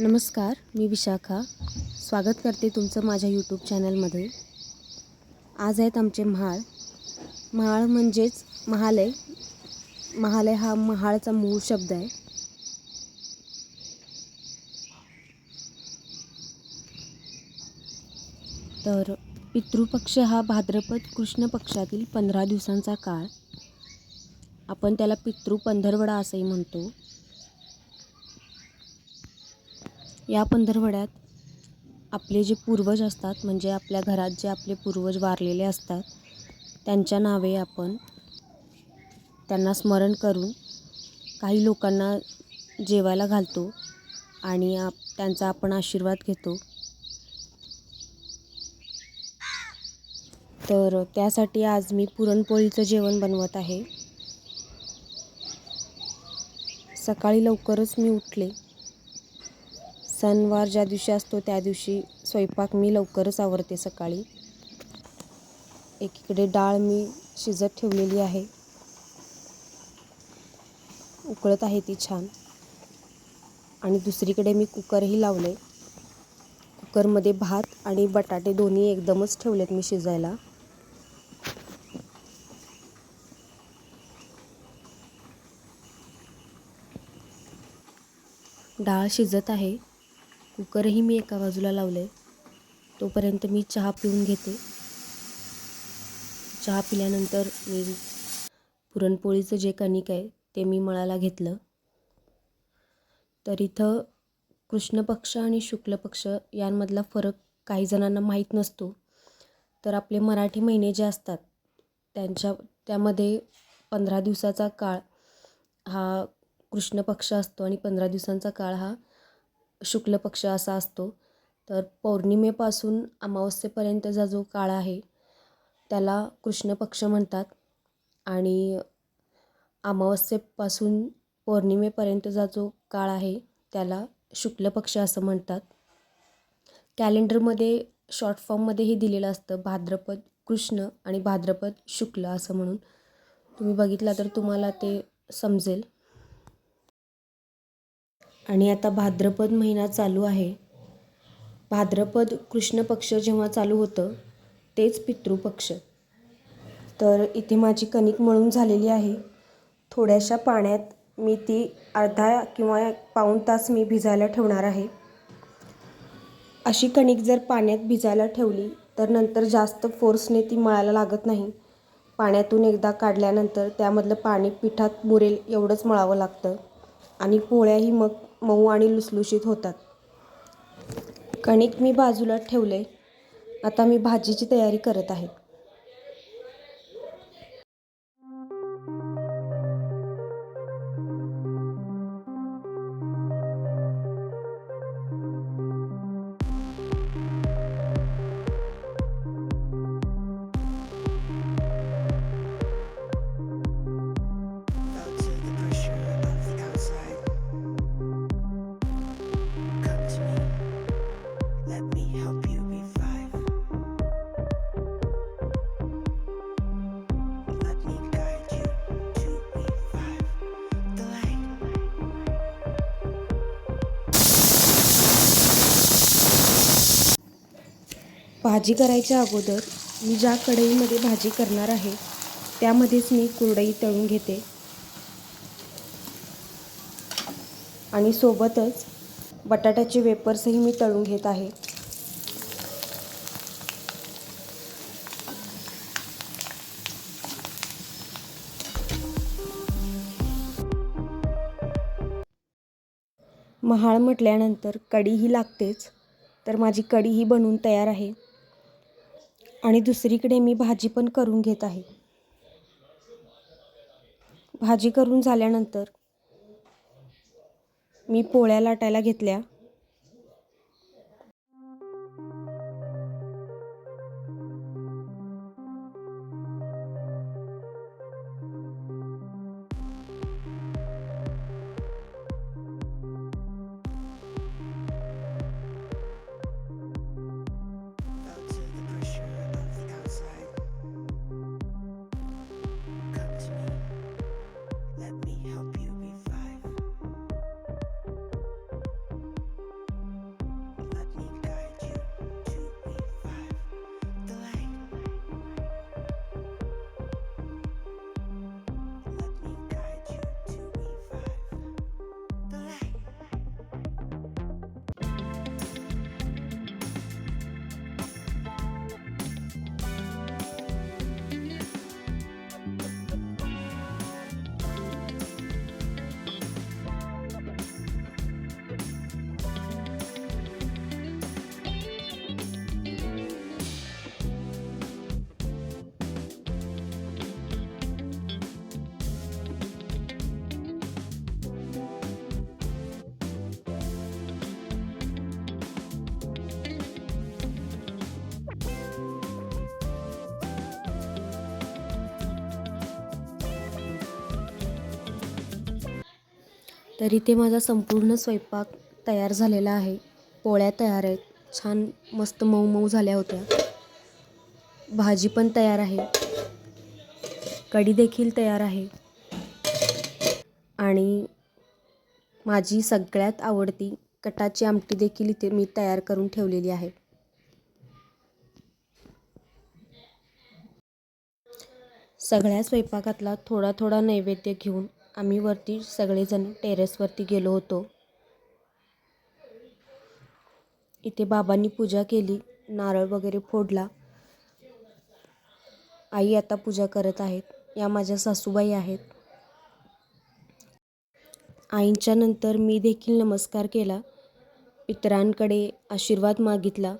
नमस्कार मी विशाखा. स्वागत करते तुमचं माझ्या यूट्यूब चॅनलमध्ये आज आहेत आमचे महाळ. महाळ म्हणजेच महालय. महालय हा महाळचा मूळ शब्द आहे. तर पितृपक्ष हा भाद्रपद कृष्ण पक्षातील पंधरा दिवसांचा काळ. आपण त्याला पितृ पंधरवडा असंही म्हणतो. या पंधरवड्यात आपले जे पूर्वज असतात म्हणजे आपल्या घरात जे आपले पूर्वज वारलेले असतात त्यांच्या नावे आपण त्यांना स्मरण करून काही लोकांना जेवायला घालतो आणि आप त्यांचा आपण आशीर्वाद घेतो. तर त्यासाठी आज मी पुरणपोळीचं जेवण बनवत आहे. सकाळी लवकरच मी उठले. सणवार ज्या दिवशी असतो त्या दिवशी स्वयंपाक मी लवकरच आवरते सकाळी. एकीकडे डाळ मी शिजत ठेवलेली आहे. उकळत आहे ती छान. आणि दुसरीकडे मी कुकरही लावले कुकरमध्ये भात आणि बटाटे दोन्ही एकदमच ठेवलेत मी शिजायला. डाळ शिजत आहे. कुकरही मी एका बाजूला लावलं आहे तोपर्यंत मी चहा पिऊन घेते. चहा पिल्यानंतर मी पुरणपोळीचं जे कणिक आहे ते मी मळायला घेतलं. तर इथं कृष्ण पक्ष आणि शुक्ल पक्ष यांमधला फरक काही जणांना माहीत नसतो. तर आपले मराठी महिने जे असतात त्यांच्या त्यामध्ये पंधरा दिवसाचा काळ हा कृष्ण पक्ष असतो आणि पंधरा दिवसांचा काळ हा शुक्ल पक्ष असा असतो. तर पौर्णिमेपासून अमावस्येपर्यंतचा जो काळ आहे त्याला कृष्ण पक्ष म्हणतात. आणि अमावस्येपासून पौर्णिमेपर्यंतचा जो काळ आहे त्याला शुक्ल पक्ष असं म्हणतात. कॅलेंडरमध्ये शॉर्ट फॉर्ममध्येही दिलेलं असतं भाद्रपद कृष्ण आणि भाद्रपद शुक्ल असं म्हणून. तुम्ही बघितला तर तुम्हाला ते समजेल. आणि आता भाद्रपद महिना चालू आहे. भाद्रपद कृष्ण पक्ष जेव्हा चालू होतं तेच पितृपक्ष तर इथे माझी कणिक मळून झालेली आहे. थोड्याशा पाण्यात मी ती अर्धा किंवा पाऊण तास मी भिजायला ठेवणार आहे. अशी कणिक जर पाण्यात भिजायला ठेवली तर नंतर जास्त फोर्सने ती मळायला लागत नाही. पाण्यातून एकदा काढल्यानंतर त्यामधलं पाणी पिठात मुरेल एवढंच मळावं लागतं. आणि पोळ्याही मग मऊ आणि लुसलुशीत होतात. कणिक मी बाजूला ठेवले. आता मी भाजीची तयारी करत आहे. भाजी करायच्या अगोदर मी ज्या कढईमध्ये भाजी करणार आहे त्यामध्येच मी कुरडई तळून घेते. आणि सोबतच बटाट्याचे वेपर्सही मी तळून घेत आहे. महाळ म्हटल्यानंतर कढीही लागतेच तर माझी कढी ही बनवून तयार आहे. आणि दुसरीकडे मी भाजी पण करून घेत आहे. भाजी करून झाल्यानंतर मी पोळ्या लाटायला घेतल्या. तर इथे माझा संपूर्ण स्वयंपाक तयार झालेला आहे. पोळ्या तयार आहेत. छान मस्त मऊ मऊ झाल्या होत्या. भाजी पण तयार आहे. कढी देखील तयार आहे. आणि माझी सगळ्यात आवडती कटाची आमटी देखील इथे मी तयार करून ठेवलेली आहे. सगळ्या स्वयंपाकातला थोडा थोडा नैवेद्य घेऊन आम्ही वरती सगळेजण टेरेसवरती गेलो होतो. इथे बाबांनी पूजा केली नारळ वगैरे फोडला. आई आता पूजा करत आहेत या माझ्या सासूबाई आहेत. आईंच्या नंतर मी देखील नमस्कार केला पितरांकडे आशीर्वाद मागितला.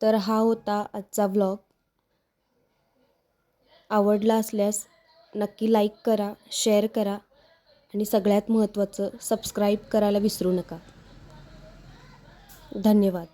तर हा होता आजचा व्लॉग आवडला असल्यास नक्की लाईक करा शेअर करा आणि सगळ्यात महत्त्वाचं सबस्क्राईब करायला विसरू नका. धन्यवाद.